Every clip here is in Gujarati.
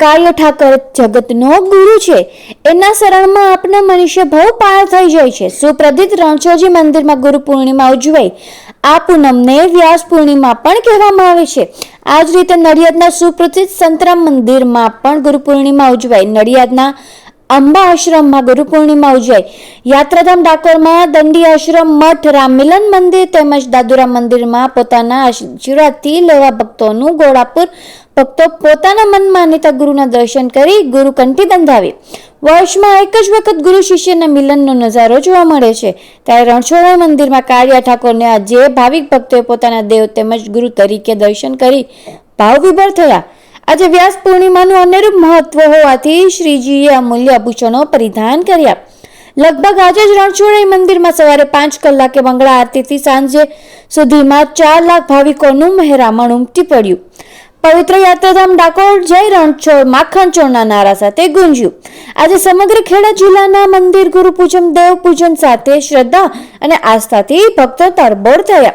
કાર્ય ઠાકર જગતનો ગુરુ છે. એના શરણમાં આપને મનુષ્ય ભવ પાર થઈ જાય છે. સુપ્રદિત રણછોડજી મંદિરમાં ગુરુ પૂર્ણિમા ઉજવાય આ પૂનમને વ્યાસ પૂર્ણિમા પણ કહેવામાં આવે છે. આ જ રીતે નડિયાદના સુપ્રસિદ્ધ સંતરામ મંદિરમાં પણ ગુરુ પૂર્ણિમા ઉજવાય નડિયાદના અંબા આશ્રમમાં ગુરુ પૂર્ણિમા ઉજવાઈ. યાત્રાધામ ડાકોરમાં દંડી આશ્રમ મઠ, રામ મિલન મંદિર તેમજ દાદુરામ મંદિરમાં પોતાના આશીર્વાદથી લેવા ભક્તોનું ગોળાપુર. ભક્તો પોતાના મન માન્યતા ગુરુના દર્શન કરી ગુરુ કંઠી બંધાવી. વર્ષમાં એક જ વખત ગુરુ શિષ્યના મિલનનો નજારો જોવા મળે છે. ત્યારે રણછોડા મંદિરમાં કાળિયા ઠાકોરને આજે ભાવિક ભક્તોએ પોતાના દેવ તેમજ ગુરુ તરીકે દર્શન કરી ભાવવિભોર થયા. આજે વ્યાસ પૂર્ણિમાનું અનેરું મહત્વ હોવાથી શ્રીજીએ અમૂલ્ય આભૂષણો પરિધાન કર્યા. લગભગ આજે જ રણછોડાઈ મંદિરમાં સવારે પાંચ કલાકે મંગળા આરતીથી સાંજે સુધીમાં ચાર લાખ ભાવિકોનું મહેરામણ ઉમટી પડ્યું. પવિત્ર યાત્રાધામ ડાકોર જય રણછોડ માખણ નારા સાથે ગુંજ્યું. આજે સમગ્ર ખેડા જિલ્લાના મંદિર ગુરુ પૂજન દેવ પૂજન સાથે શ્રદ્ધા અને આસ્થાથી ભક્તો તરબોળ થયા.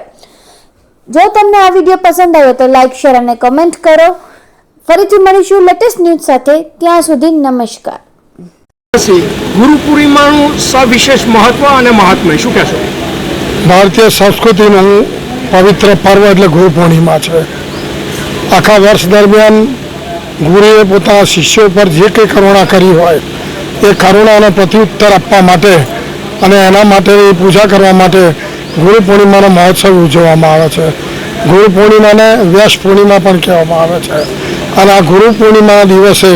જો તમને આ વીડિયો પસંદ આવ્યો તો લાઈક, શેર અને કમેન્ટ કરો. ફરીથી મળીશું લેટેસ્ટ ન્યૂઝ સાથે. ત્યાં સુધી નમસ્કાર. પછી ગુરુ પૂર્ણિમાનું સવિશેષ મહત્વ અને મહાત્મ્ય શું કહેશો? ભારતીય સંસ્કૃતિનું પવિત્ર પર્વ એટલે ગુરુ પૂર્ણિમા છે. આખા વર્ષ દરમિયાન ગુરુએ પોતાના શિષ્યો પર જે કંઈ કરુણા કરી હોય એ કરુણાનો પ્રત્યુત્તર આપવા માટે અને એના માટેની પૂજા કરવા માટે ગુરુ પૂર્ણિમાનો મહોત્સવ ઉજવવામાં આવે છે. ગુરુ પૂર્ણિમાને વ્યાસ પૂર્ણિમા પણ કહેવામાં આવે છે. અને આ ગુરુ પૂર્ણિમા દિવસે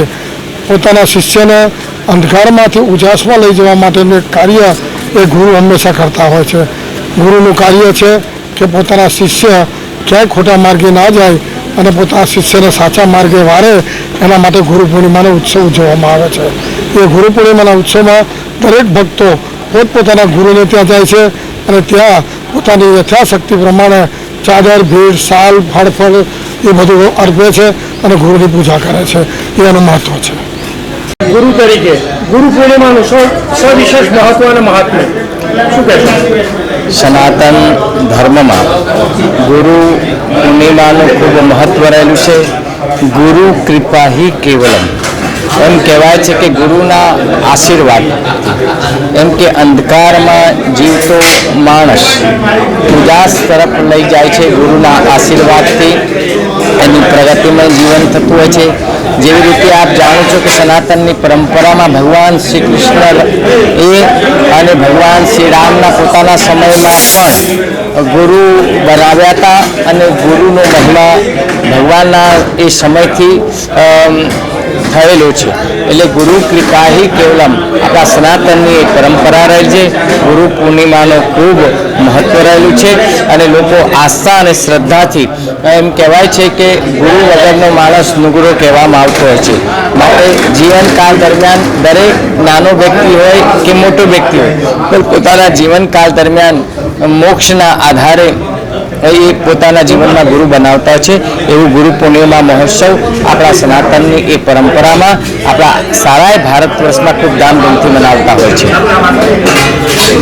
પોતાના શિષ્યને અંધકારમાંથી ઉજાસમાં લઈ જવા માટેનું એક કાર્ય એ ગુરુ હંમેશા કરતા હોય છે. ગુરુનું કાર્ય છે કે પોતાના શિષ્ય ક્યાંય ખોટા માર્ગે ના જાય અને પોતાના શિષ્યને સાચા માર્ગે વારે એના માટે ગુરુ પૂર્ણિમાનો ઉત્સવ ઉજવવામાં આવે છે. એ ગુરુ પૂર્ણિમાના ઉત્સવમાં દરેક ભક્તો પોતપોતાના ગુરુને ત્યાં જાય છે અને ત્યાં પોતાની યથાશક્તિ પ્રમાણે ચાદર ભીડ સાલ, ફળફળ એ બધું અર્પે છે અને ગુરુની પૂજા કરે છે. એ એનું મહત્વ છે. ગુરુ તરીકે ગુરુ પૂર્ણિમાનું સ- સવિશેષ મહત્વ અને મહાત્મ્ય. શું કહેશો? સનાતન ધર્મમાં ગુરુ પૂર્ણિમાનું ખૂબ મહત્વ રહેલું છે. ગુરુ કૃપા હિ કેવલમ. એમ કહેવાય છે કે ગુરુના આશીર્વાદ. એમ કે અંધકારમાં જીવતો માણસ ઉદાસ તરફ લઈ જાય છે ગુરુના આશીર્વાદથી. પ્રગતિમય જીવન થતું હોય છે. જેવી રીતે આપ જાણો છો કે સનાતનની પરંપરામાં ભગવાન શ્રી કૃષ્ણ એ અને ભગવાન શ્રી રામના પોતાના સમયમાં પણ ગુરુ બનાવ્યા હતા અને ગુરુનો મહિમા ભગવાનના એ સમયથી થયેલો છે. એટલે ગુરુ કૃપા હિ કેવલમ. આપણા સનાતનની એક પરંપરા રહી છે. ગુરુ પૂર્ણિમાનો ખૂબ મહત્વ રહેલું છે અને લોકો આસ્થા અને શ્રદ્ધાથી, એમ કહેવાય છે કે ગુરુ વગરનો માણસ નુગરો કહેવામાં આવતો હોય છે. માટે જીવનકાળ દરમિયાન દરેક નાનો વ્યક્તિ હોય કે મોટો વ્યક્તિ હોય પોતાના જીવનકાળ દરમિયાન મોક્ષના આધારે એ પોતાના જીવનમાં ગુરુ બનાવતા છે. એવું ગુરુ પૂર્ણિમા મહોત્સવ આપણા સનાતનની એ પરંપરામાં આપણા સારા ભારત વર્ષમાં ખૂબ ધામધૂમથી મનાવતા હોય છે.